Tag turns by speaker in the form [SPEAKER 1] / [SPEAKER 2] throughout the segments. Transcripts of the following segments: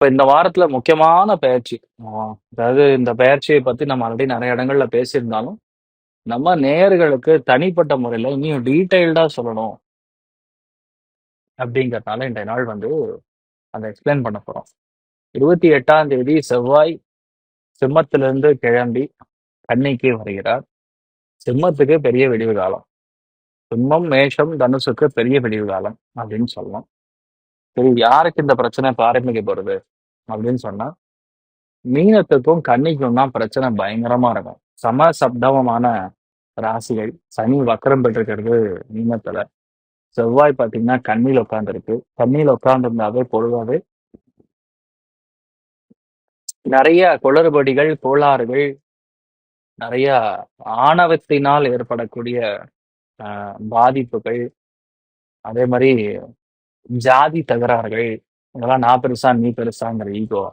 [SPEAKER 1] இப்ப இந்த வாரத்துல முக்கியமான பயிற்சி ஆ அதாவது இந்த பயிற்சியை பத்தி நம்ம ஆல்ரெடி நிறைய இடங்கள்ல பேசியிருந்தாலும், நம்ம நேயர்களுக்கு தனிப்பட்ட முறையில இன்னும் டீட்டெயில்டாக சொல்லணும். அப்படிங்கறதுனால இன்றைய நாள் வந்து அதை எக்ஸ்பிளைன் பண்ண போறோம். 28ஆம் தேதி செவ்வாய் சிம்மத்திலிருந்து கிளம்பி கன்னிக்கு வருகிறார். சிம்மத்துக்கு பெரிய விடிவு காலம். சிம்மம், மேஷம், தனுசுக்கு பெரிய விடிவு காலம் அப்படின்னு சொல்லலாம். சரி யாருக்கு இந்த பிரச்சனை இப்ப ஆரம்பிக்க போறது? அப்படின்னு சொன்னா, மீனத்துக்கும் கன்னிக்கும் தான் பிரச்சனை பயங்கரமா இருக்கும். சம சப்தமமான ராசிகள். சனி வக்கரம் பெற்றிருக்கிறது மீனத்துல. செவ்வாய் பார்த்தீங்கன்னா கண்ணியில் உட்காந்துருக்கு கண்ணியில் உட்காந்துருந்தாவே பொதுவாகவே நிறைய குளறுபடிகள், கோளாறுகள், நிறைய ஆணவத்தினால் ஏற்படக்கூடிய பாதிப்புகள், அதே மாதிரி ஜாதி தகராறுகள், இதெல்லாம் நான் பெருசா, நீ பெருசாங்கிற ஈகோ.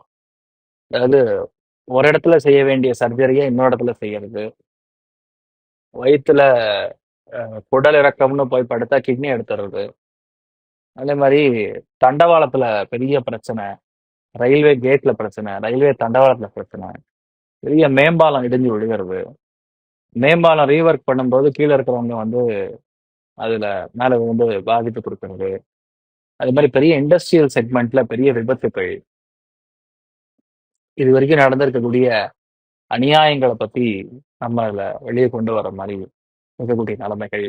[SPEAKER 1] அதாவது ஒரு இடத்துல செய்ய வேண்டிய சர்ஜரிய இன்னொரு இடத்துல செய்யறது. வயித்துல அ குடல் இறக்கம்னு போய் படுத்தா கிட்னி எடுத்துறது. அதே மாரி தண்டவாளத்துல பெரிய பிரச்சனை. ரயில்வே கேட்ல பிரச்சனை. ரயில்வே தண்டவாளத்துல பிரச்சனை. பெரிய மேம்பாலம் இடிஞ்சு விழுகிறது. மேம்பாலம் ரீவொர்க் பண்ணும்போது கீழ இருக்கிறவங்க வந்து அதுல மேல விழுந்து பாதிப்பு கொடுக்கறது அது மாதிரி பெரிய இண்டஸ்ட்ரியல் செக்மெண்ட்ல பெரிய விபத்துக்கள். இதுவரைக்கும் நடந்திருக்கக்கூடிய அநியாயங்கள பத்தி நம்ம வெளியே கொண்டு வர மாதிரி இருக்கக்கூடிய நிலைமைகள்.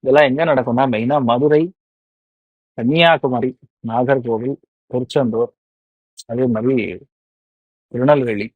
[SPEAKER 1] இதெல்லாம் எங்க நடக்கும்னா, மெயினா மதுரை, கன்னியாகுமரி, நாகர்கோவில், திருச்செந்தூர், அதே மாதிரி திருநெல்வேலி.